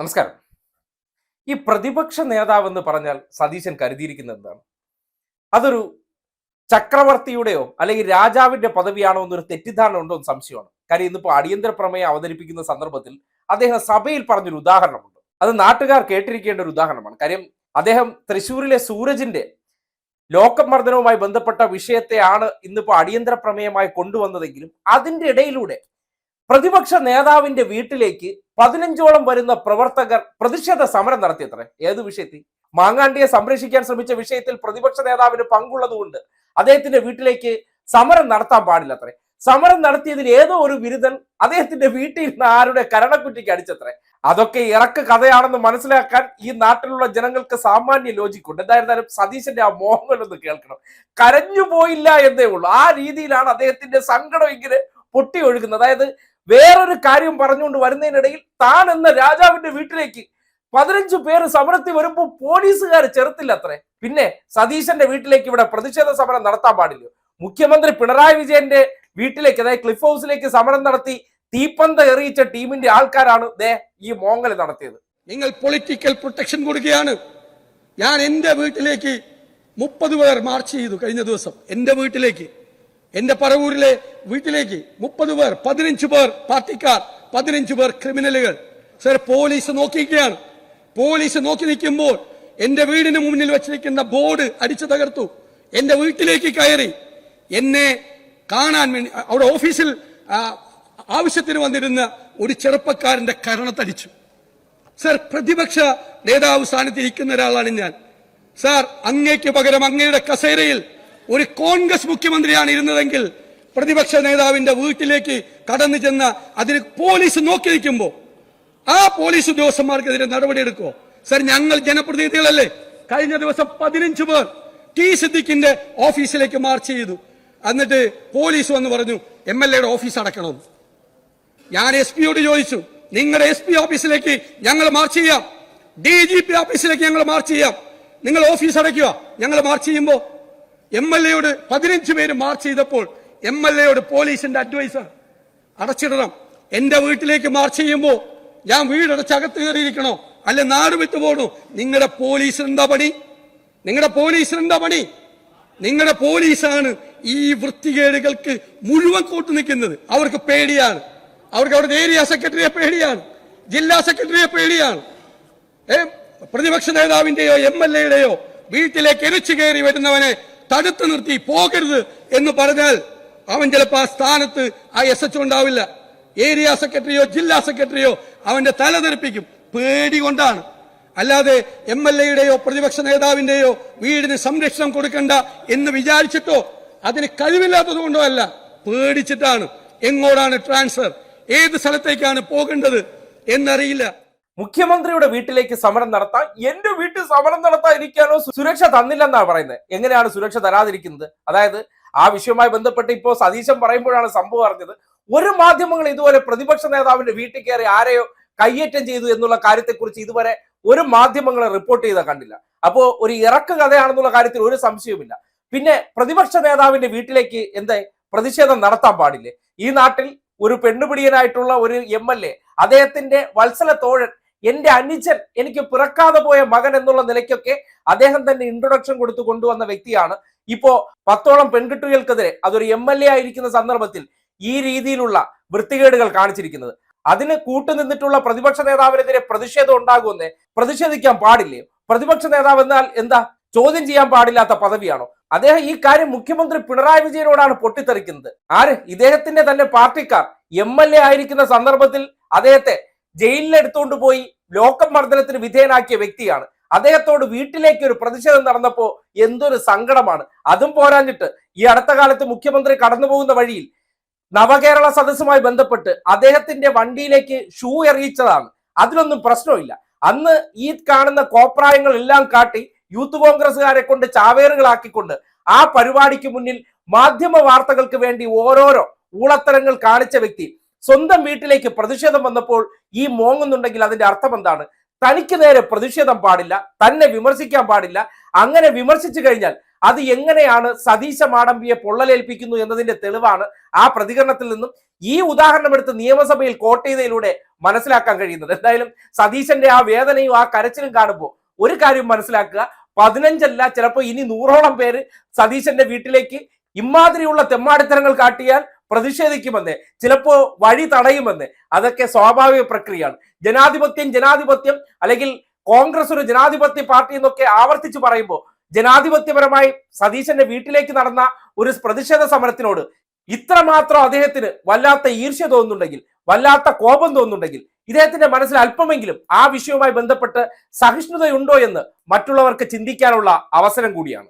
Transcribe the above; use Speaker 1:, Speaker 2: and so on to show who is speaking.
Speaker 1: നമസ്കാരം. ഈ പ്രതിപക്ഷ നേതാവെന്ന് പറഞ്ഞാൽ സതീശൻ കരുതിയിരിക്കുന്നത് എന്താണ് അതൊരു ചക്രവർത്തിയുടെയോ അല്ലെങ്കിൽ രാജാവിന്റെ പദവിയാണോ എന്നൊരു തെറ്റിദ്ധാരണ ഉണ്ടോ എന്ന് സംശയമാണ്. കാര്യം ഇന്നിപ്പോ അടിയന്തര പ്രമേയം അവതരിപ്പിക്കുന്ന സന്ദർഭത്തിൽ അദ്ദേഹം സഭയിൽ പറഞ്ഞൊരു ഉദാഹരണമുണ്ട്. അത് നാട്ടുകാർ കേട്ടിരിക്കേണ്ട ഒരു ഉദാഹരണമാണ്. കാര്യം അദ്ദേഹം തൃശ്ശൂരിലെ സൂരജിന്റെ ലോകമർദ്ദനവുമായി ബന്ധപ്പെട്ട വിഷയത്തെയാണ് ഇന്നിപ്പോ അടിയന്തര പ്രമേയമായി കൊണ്ടുവന്നതെങ്കിലും അതിന്റെ ഇടയിലൂടെ പ്രതിപക്ഷ നേതാവിന്റെ വീട്ടിലേക്ക് പതിനഞ്ചോളം വരുന്ന പ്രവർത്തകർ പ്രതിഷേധ സമരം നടത്തിയത്രേ? ഏത് വിഷയത്തിൽ? മാങ്ങാണ്ടിയെ സംരക്ഷിക്കാൻ ശ്രമിച്ച വിഷയത്തിൽ പ്രതിപക്ഷ നേതാവിന് പങ്കുള്ളതുകൊണ്ട് അദ്ദേഹത്തിന്റെ വീട്ടിലേക്ക് സമരം നടത്താൻ പാടില്ലത്രേ. സമരം നടത്തിയതിൽ ഏതോ ഒരു ബിരുദൻ അദ്ദേഹത്തിന്റെ വീട്ടിൽ നിന്ന് ആരുടെ കരണക്കുറ്റിക്ക് അടിച്ചത്രേ. അതൊക്കെ ഇറക്ക കഥയാണെന്ന് മനസ്സിലാക്കാൻ ഈ നാട്ടിലുള്ള ജനങ്ങൾക്ക് സാമാന്യ ലോജിക്കുണ്ട് എന്തായിരുന്നാലും സതീശന്റെ ആ മോഹങ്ങളൊന്ന് കേൾക്കണം. കരഞ്ഞു പോയില്ല എന്നേ ഉള്ളൂ. ആ രീതിയിലാണ് അദ്ദേഹത്തിന്റെ സങ്കടം ഇങ്ങനെ പൊട്ടി ഒഴുകുന്നത് അതായത് വേറൊരു കാര്യം പറഞ്ഞുകൊണ്ട് വരുന്നതിനിടയിൽ താൻ എന്ന രാജാവിന്റെ വീട്ടിലേക്ക് പതിനഞ്ചു പേര് സമരത്തിൽ വരുമ്പോൾ പോലീസുകാർ ചെറുത്തില്ല അത്രേ പിന്നെ സതീശന്റെ വീട്ടിലേക്ക് ഇവിടെ പ്രതിഷേധ സമരം നടത്താൻ പാടില്ല. മുഖ്യമന്ത്രി പിണറായി വിജയന്റെ വീട്ടിലേക്ക് അതായത് ക്ലിഫ് ഹൗസിലേക്ക് സമരം നടത്തി തീപ്പന്ത എറിയിച്ച ടീമിന്റെ ആൾക്കാരാണ് ഈ മോങ്ങൽ നടത്തിയത്.
Speaker 2: നിങ്ങൾ പൊളിറ്റിക്കൽ പ്രൊട്ടക്ഷൻ കൊടുക്കുകയാണ്. ഞാൻ എന്റെ വീട്ടിലേക്ക് മുപ്പത് പേർ മാർച്ച് ചെയ്തു കഴിഞ്ഞ ദിവസം. എന്റെ വീട്ടിലേക്ക്. എന്റെ പറവൂരിലെ വീട്ടിലേക്ക് മുപ്പത് പേർ പതിനഞ്ച് പേർ പാർട്ടിക്കാർ പതിനഞ്ച് പേർ ക്രിമിനലുകൾ. സർ പോലീസ് നോക്കിയിരിക്കുകയാണ്. പോലീസ് നോക്കി നിൽക്കുമ്പോൾ എന്റെ വീടിന് മുന്നിൽ വെച്ചിരിക്കുന്ന ബോർഡ് അടിച്ചു തകർത്തു. എന്റെ വീട്ടിലേക്ക് കയറി. എന്നെ കാണാൻ വേണ്ടി അവിടെ ഓഫീസിൽ ആവശ്യത്തിന് വന്നിരുന്ന ഒരു ചെറുപ്പക്കാരന്റെ കരണത്തടിച്ചു സർ പ്രതിപക്ഷ നേതാവ് സ്ഥാനത്തിരിക്കുന്ന ഒരാളാണ് ഞാൻ. സാർ അങ്ങേക്ക് പകരം അങ്ങയുടെ കസേരയിൽ ഒരു കോൺഗ്രസ് മുഖ്യമന്ത്രിയാണ് ഇരുന്നതെങ്കിൽ പ്രതിപക്ഷ നേതാവിന്റെ വീട്ടിലേക്ക് കടന്നു ചെന്ന അതിന് പോലീസ് നോക്കി നിൽക്കുമ്പോ ആ പോലീസ് ഉദ്യോഗസ്ഥന്മാർക്കെതിരെ നടപടിയെടുക്കുമോ സർ ഞങ്ങൾ ജനപ്രതിനിധികളല്ലേ? കഴിഞ്ഞ ദിവസം പതിനഞ്ച് പേർ ടി സിദ്ദിഖിന്റെ ഓഫീസിലേക്ക് മാർച്ച് ചെയ്തു. എന്നിട്ട് പോലീസ് വന്ന് പറഞ്ഞു എം എൽ എയുടെ ഓഫീസ് അടക്കണം ഞാൻ എസ് പിയോട് ചോദിച്ചു നിങ്ങളുടെ എസ് പി ഓഫീസിലേക്ക് ഞങ്ങൾ മാർച്ച് ചെയ്യാം. ഡി ജി പി ഓഫീസിലേക്ക് ഞങ്ങൾ മാർച്ച് ചെയ്യാം. നിങ്ങൾ ഓഫീസ് അടയ്ക്കുക. ഞങ്ങൾ മാർച്ച് ചെയ്യുമ്പോൾ എം എൽ എയോട് പതിനഞ്ച് പേര് മാർച്ച് ചെയ്തപ്പോൾ എം എൽ എയോട് പോലീസിന്റെ അഡ്വൈസർ അടച്ചിടണം. എന്റെ വീട്ടിലേക്ക് മാർച്ച് ചെയ്യുമ്പോൾ ഞാൻ വീടടച്ച് അകത്ത് കയറിയിരിക്കണോ? അല്ലെ നാട് വിട്ടു പോകണോ നിങ്ങളുടെ പോലീസ് എന്താ പണി? നിങ്ങളുടെ പോലീസ് എന്താ പണി? നിങ്ങളുടെ പോലീസാണ് ഈ വൃത്തികേടുകൾക്ക് മുഴുവൻ കൂട്ടു നിൽക്കുന്നത്. അവർക്ക് പേടിയാണ്. അവർക്ക് അവരുടെ ഏരിയ സെക്രട്ടറിയെ പേടിയാണ്. ജില്ലാ സെക്രട്ടറിയെ പേടിയാണ്. പ്രതിപക്ഷ നേതാവിന്റെയോ എം എൽ എയുടെയോ വീട്ടിലേക്ക് എരിച്ചു കയറി വരുന്നവനെ തടുത്തു നിർത്തി പോകരുത് എന്ന് പറഞ്ഞാൽ അവൻ ചിലപ്പോൾ ആ സ്ഥാനത്ത് ആ എസ് എച്ച് ഉണ്ടാവില്ല. ഏരിയ സെക്രട്ടറിയോ ജില്ലാ സെക്രട്ടറിയോ അവന്റെ തല തെറിപ്പിക്കും. പേടി കൊണ്ടാണ്. അല്ലാതെ എം എൽ എയുടെയോ പ്രതിപക്ഷ നേതാവിന്റെയോ വീടിന് സംരക്ഷണം കൊടുക്കണ്ട എന്ന് വിചാരിച്ചിട്ടോ അതിന് കഴിവില്ലാത്തത് കൊണ്ടോ അല്ല പേടിച്ചിട്ടാണ്. എങ്ങോട്ടാണ് ട്രാൻസ്ഫർ? ഏത് സ്ഥലത്തേക്കാണ് പോകേണ്ടത് എന്നറിയില്ല.
Speaker 1: മുഖ്യമന്ത്രിയുടെ വീട്ടിലേക്ക് സമരം നടത്താൻ എന്റെ വീട്ടിൽ സമരം നടത്താൻ എനിക്കാണോ സുരക്ഷ തന്നില്ലെന്നാണ് പറയുന്നത്. എങ്ങനെയാണ് സുരക്ഷ തരാതിരിക്കുന്നത്? അതായത് ആ വിഷയവുമായി ബന്ധപ്പെട്ട് ഇപ്പോൾ സതീശൻ പറയുമ്പോഴാണ് സംഭവം അറിഞ്ഞത്. ഒരു മാധ്യമങ്ങൾ ഇതുപോലെ പ്രതിപക്ഷ നേതാവിന്റെ വീട്ടിൽ കയറി ആരെയോ കയ്യേറ്റം ചെയ്തു എന്നുള്ള കാര്യത്തെക്കുറിച്ച് ഇതുവരെ ഒരു മാധ്യമങ്ങളെ റിപ്പോർട്ട് ചെയ്ത കണ്ടില്ല. അപ്പോ ഒരു ഇറക്ക് കഥയാണെന്നുള്ള കാര്യത്തിൽ ഒരു സംശയവുമില്ല. പിന്നെ പ്രതിപക്ഷ നേതാവിന്റെ വീട്ടിലേക്ക് എന്തേ പ്രതിഷേധം നടത്താൻ പാടില്ലേ? ഈ നാട്ടിൽ ഒരു പെണ്ണുപിടിയനായിട്ടുള്ള ഒരു എം എൽ എ അദ്ദേഹത്തിന്റെ വത്സല തോഴൻ എന്റെ അനുജൻ എനിക്ക് പിറക്കാതെ പോയ മകൻ എന്നുള്ള നിലയ്ക്കൊക്കെ അദ്ദേഹം തന്നെ ഇൻട്രൊഡക്ഷൻ കൊടുത്തു കൊണ്ടുവന്ന വ്യക്തിയാണ്. ഇപ്പോ പത്തോളം പെൺകുട്ടികൾക്കെതിരെ അതൊരു എം എൽ എ ആയിരിക്കുന്ന സന്ദർഭത്തിൽ ഈ രീതിയിലുള്ള വൃത്തികേടുകൾ കാണിച്ചിരിക്കുന്നത്. അതിന് കൂട്ടുനിന്നിട്ടുള്ള പ്രതിപക്ഷ നേതാവിനെതിരെ പ്രതിഷേധം ഉണ്ടാകുമെന്ന് പ്രതിഷേധിക്കാൻ പാടില്ലേ? പ്രതിപക്ഷ നേതാവ് എന്നാൽ എന്താ? ചോദ്യം ചെയ്യാൻ പാടില്ലാത്ത പദവിയാണോ? അദ്ദേഹം ഈ കാര്യം മുഖ്യമന്ത്രി പിണറായി വിജയനോടാണ് പൊട്ടിത്തെറിക്കുന്നത്. ആര്? ഇദ്ദേഹത്തിന്റെ തന്നെ പാർട്ടിക്കാർ എം എൽ എ ആയിരിക്കുന്ന സന്ദർഭത്തിൽ അദ്ദേഹത്തെ ജയിലിൽ എടുത്തുകൊണ്ട് പോയി ലോക്കം മർദ്ദനത്തിന് വിധേയനാക്കിയ വ്യക്തിയാണ്. അദ്ദേഹത്തോട് വീട്ടിലേക്ക് ഒരു പ്രതിഷേധം നടന്നപ്പോ എന്തൊരു സങ്കടമാണ്. അതും പോരാഞ്ഞിട്ട് ഈ അടുത്ത കാലത്ത് മുഖ്യമന്ത്രി കടന്നുപോകുന്ന വഴിയിൽ നവകേരള സദസ്സുമായി ബന്ധപ്പെട്ട് അദ്ദേഹത്തിന്റെ വണ്ടിയിലേക്ക് ഷൂ എറിയിച്ചതാണ്. അതിലൊന്നും പ്രശ്നമില്ല. അന്ന് ഈ കാണുന്ന കോപ്രായങ്ങൾ എല്ലാം കാട്ടി യൂത്ത് കോൺഗ്രസ്സുകാരെ കൊണ്ട് ചാവേറുകളാക്കിക്കൊണ്ട് ആ പരിപാടിക്ക് മുന്നിൽ മാധ്യമ വാർത്തകൾക്ക് വേണ്ടി ഓരോരോ ഊളത്തരങ്ങൾ കാണിച്ച വ്യക്തി സ്വന്തം വീട്ടിലേക്ക് പ്രതിഷേധം വന്നപ്പോൾ ഈ മോങ്ങുന്നുണ്ടെങ്കിൽ അതിന്റെ അർത്ഥം എന്താണ്? തനിക്ക് നേരെ പ്രതിഷേധം പാടില്ല തന്നെ വിമർശിക്കാൻ പാടില്ല. അങ്ങനെ വിമർശിച്ചു കഴിഞ്ഞാൽ അത് എങ്ങനെയാണ് സതീശ മാടമ്പിയെ പൊള്ളലേൽപ്പിക്കുന്നു എന്നതിന്റെ തെളിവാണ് ആ പ്രതികരണത്തിൽ നിന്നും ഈ ഉദാഹരണം എടുത്ത് നിയമസഭയിൽ കോട്ടയതയിലൂടെ മനസ്സിലാക്കാൻ കഴിയുന്നത്. എന്തായാലും സതീശന്റെ ആ വേദനയും ആ കരച്ചിലും കാണുമ്പോൾ ഒരു കാര്യം മനസ്സിലാക്കുക. പതിനഞ്ചല്ല ചിലപ്പോൾ ഇനി നൂറോളം പേര് സതീശന്റെ വീട്ടിലേക്ക് ഇമാതിരിയുള്ള തെമ്മാടിത്തരങ്ങൾ കാട്ടിയാൽ പ്രതിഷേധിക്കുമെന്ന് ചിലപ്പോൾ വഴി തടയുമെന്ന്. അതൊക്കെ സ്വാഭാവിക പ്രക്രിയയാണ്. ജനാധിപത്യം ജനാധിപത്യം അല്ലെങ്കിൽ കോൺഗ്രസ് ഒരു ജനാധിപത്യ പാർട്ടി എന്നൊക്കെ ആവർത്തിച്ച് പറയുമ്പോൾ ജനാധിപത്യപരമായി സതീശന്റെ വീട്ടിലേക്ക് നടന്ന ഒരു പ്രതിഷേധ സമരത്തിനോട് ഇത്രമാത്രം അദ്ദേഹത്തിന് വല്ലാത്ത ഈർഷ്യ തോന്നുന്നുണ്ടെങ്കിൽ വല്ലാത്ത കോപം തോന്നുന്നുണ്ടെങ്കിൽ ഇദ്ദേഹത്തിന്റെ മനസ്സിൽ അല്പമെങ്കിലും ആ വിഷയവുമായി ബന്ധപ്പെട്ട് സഹിഷ്ണുതയുണ്ടോ എന്ന് മറ്റുള്ളവർക്ക് ചിന്തിക്കാനുള്ള അവസരം കൂടിയാണ്.